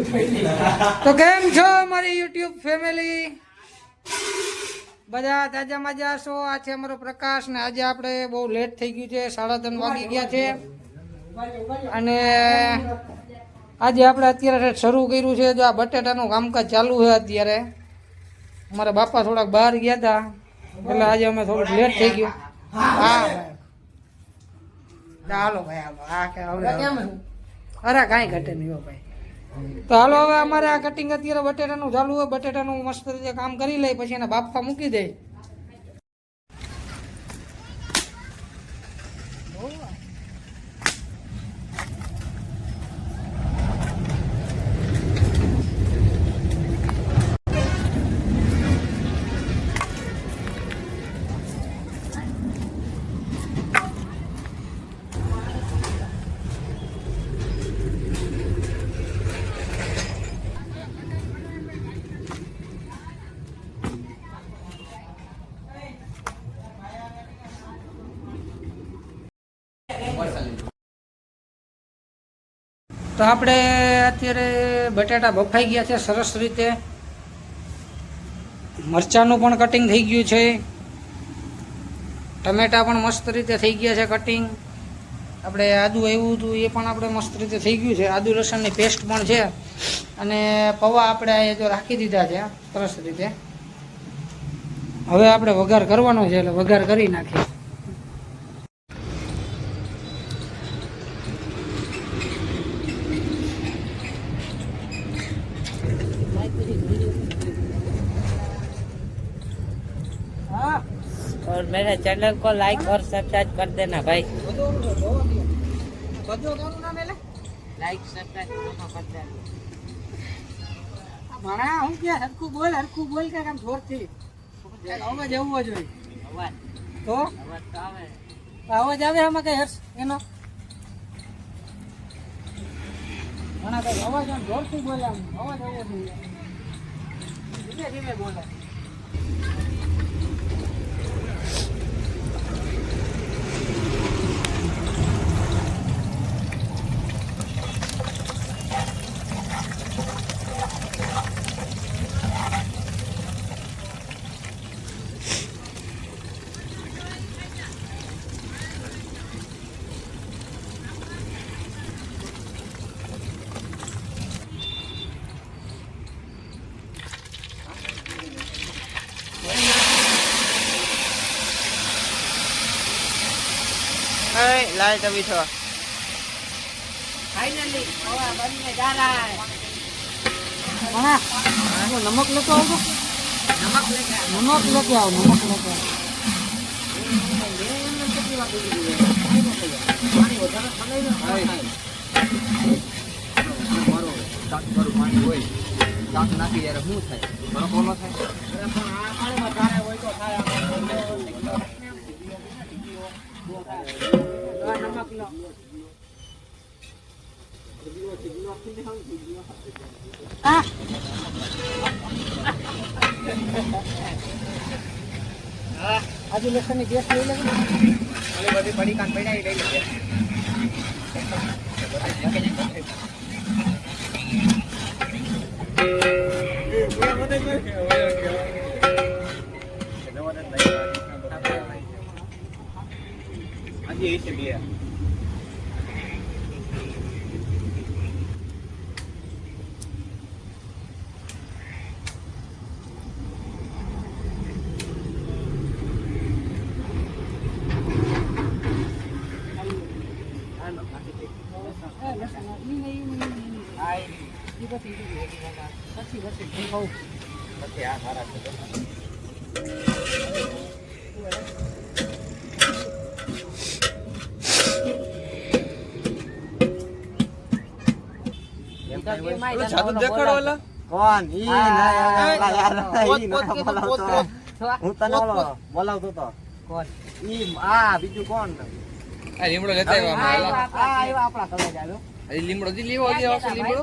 તો કેમ છો મારી યુટ્યુબ ફેમિલી? બધા તાજા મજા છો? આ છે અમારો પ્રકાશ ને આજે આપણે બહુ લેટ થઈ ગયું છે સાડા ત્રણ વાગી ગયા છે. અને આજે આપણે અત્યારે શરૂ કર્યું છે જો આ બટેટાનું કામકાજ ચાલુ છે અત્યારે. મારા બાપા થોડાક બહાર ગયા હતા એટલે આજે અમે થોડુંક લેટ થઈ ગયું. હા. ચાલો ભાઈ આ કે અરે કાંઈ ઘટે નહીં ભાઈ. તો હાલો હવે અમારે આ કટિંગ અત્યારે બટેટાનું ચાલુ હોય, બટેટાનું મસ્ત રીતે કામ કરી લઈ, પછી એના બાફવા મૂકી દે. તો આપણે અત્યારે બટાટા બફાઈ ગયા છે, સરસ રીતે. મરચાંનું પણ કટિંગ થઈ ગયું છે. ટમેટા પણ મસ્ત રીતે થઈ ગયા છે કટિંગ આપણે આદુ આવ્યું હતું, એ પણ આપણે મસ્ત રીતે થઈ ગયું છે. આદુ લસણની પેસ્ટ પણ છે. અને પૌવા આપણે એ તો રાખી દીધા છે, સરસ રીતે. હવે આપણે વઘાર કરવાનો છે, એટલે વઘાર કરી નાખીએ. और मेरे चैनल को लाइक और सब्सक्राइब कर देना भाई બધું કોનું નામ એટલે लाइक सब्सक्राइब कर देना ભણા હું કે હરખું બોલ હરખું બોલ કે આમ જોરથી અવાજ આવવો જોઈએ અવાજ તો અવાજ તો આવે અવાજ આવે આમાં કઈ હર્ષ એનો ભણા કઈ અવાજ આમ જોરથી બોલે આમ અવાજ આવવો જોઈએ ધીમે ધીમે બોલે નમક લેકે આવો. નમક લેકે નાખી યાર શું થાય બરોબર નો થાય. આ આજુ લસણની ગેસ લઈ લેવું ઓલી બધી પડી કાન પડ્યા એ લઈ લેજે હજી એ છે બે એ લસણ ઈ નહીં, ઈ નહીં, ઈ નહીં. આ ઈ પછી, પછી, પછી, પછી, પછી આ સારા હા, બોલાવતો. પોત, હું તને પોત, બોલાવતો તો કોણ? ઈ આ બીજું કોણ આ લીમડો લેતા આવ્યા આ અમે આવ્યો, આ આવ્યો આપણા college આવ્યો. લીમડો લેવો લીમડો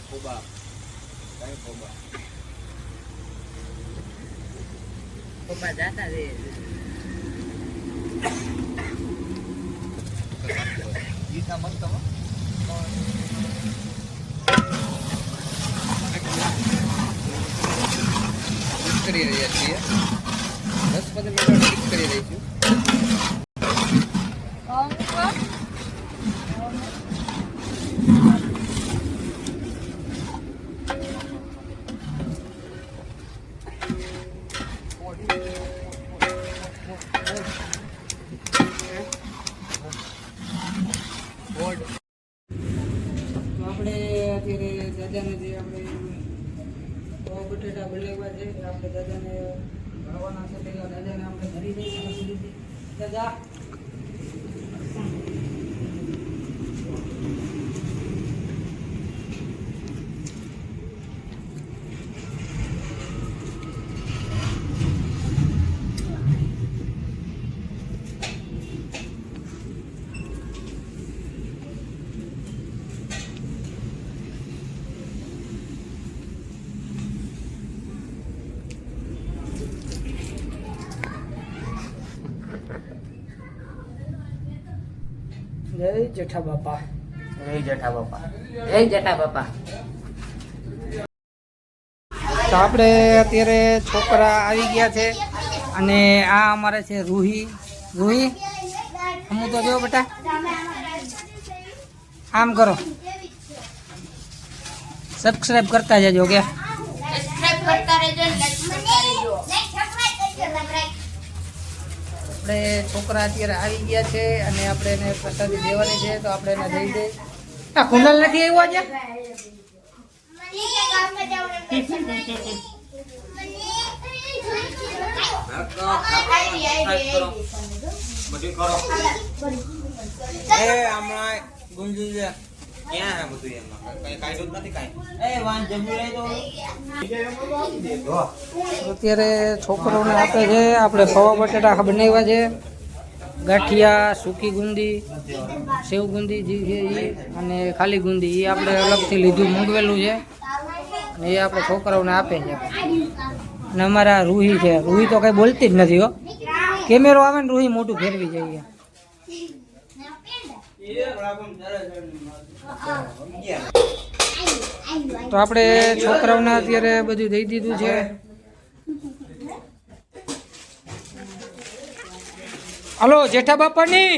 એને હું લઉં? લાવી પપ્પા જાતા રે મિક્સ કરી રહ્યા છીએ. દસ પંદર મિનિટ કરી રહીશું. તો દાદાને જે આપણે પૌવા બટેટા બનાવ્યા છે આપણે દાદાને ભરવાના છે પહેલાં દાદાને આપણે ભરી દઈએ દાદા જય જેઠા બાપા. જય જેઠા બાપા. જય જેઠા બાપા. તો આપણે અત્યારે છોકરા આવી ગયા છે અને આ અમારે છે રૂહી. રૂહી હું તો જો બેટા. આમ કરો. સબસ્ક્રાઈબ કરતા જજો કે સબસ્ક્રાઈબ કરતા રહેજો આપણે છોકરા અત્યારે આવી ગયા છે અને આપણે એને પ્રસાદી દેવાની છે તો આપણે એને દઈ દઈએ આ કુંડલ નથી આવ્યો આજે? એ હમણાં ગુંજી છે. અત્યારે છોકરોને આપે છે આપણે સવા બટેટા બનાવ્યા છે. ગાંઠિયા સૂકી ગુંદી સેવ ગુંદી જે છે એ અને ખાલી ગુંદી. એ આપણે અલગથી લીધું મૂંગવેલું છે. અને એ આપણે છોકરાઓને આપે છે. અને અમારા રૂહી છે. રૂહી તો કંઈ બોલતી જ નથી હો. કેમેરો આવે ને રૂહી મોટું ફેરવી જઈએ તો આપણે છોકરાઓને અત્યારે બધું દઈ દીધું છે હલો જેઠા બાપાની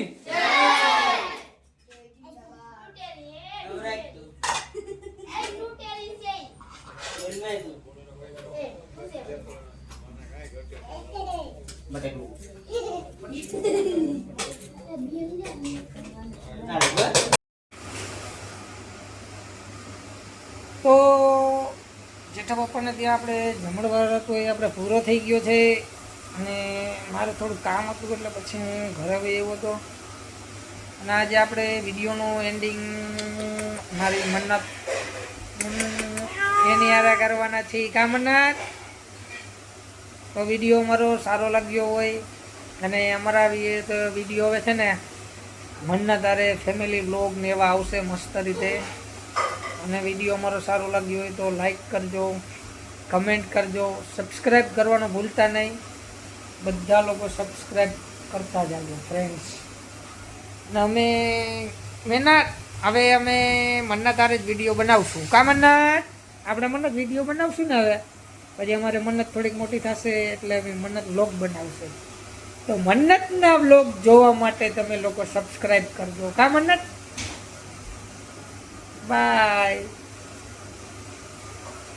તો જેઠા બાપાને ત્યાં આપણે જમણવાર હતો એ આપણે પૂરો થઈ ગયો છે અને મારે થોડું કામ હતું એટલે પછી હું ઘરે આવી એવો હતો. અને આજે આપણે વિડીયોનું એન્ડિંગ મારી મન્નત, એની આરા કરવાના છે કા મન્નત? તો વીડિયો મારો સારો લાગ્યો હોય અને અમારા તો વીડિયો હવે છે ને, મનના તારે ફેમિલી બ્લોગ ને એવા આવશે મસ્ત રીતે. અને વીડિયો અમારો સારો લાગ્યો હોય તો લાઈક કરજો કમેન્ટ કરજો સબસ્ક્રાઈબ કરવાનું ભૂલતા નહીં. બધા લોકો સબસ્ક્રાઈબ કરતા જાજો ફ્રેન્ડ્સ અને અમે, મેના, હવે અમે મન્ના તારે જ વીડિયો બનાવશું. કા મન્નત આપણે મન્નત વીડિયો બનાવશું ને હવે? પછી અમારે મન્નત થોડીક મોટી થશે એટલે અમે મન્નત લોગ બનાવશે. તો મન્નતના બ્લોગ જોવા માટે તમે લોકો સબસ્ક્રાઈબ કરજો. કા મન્નત? બાય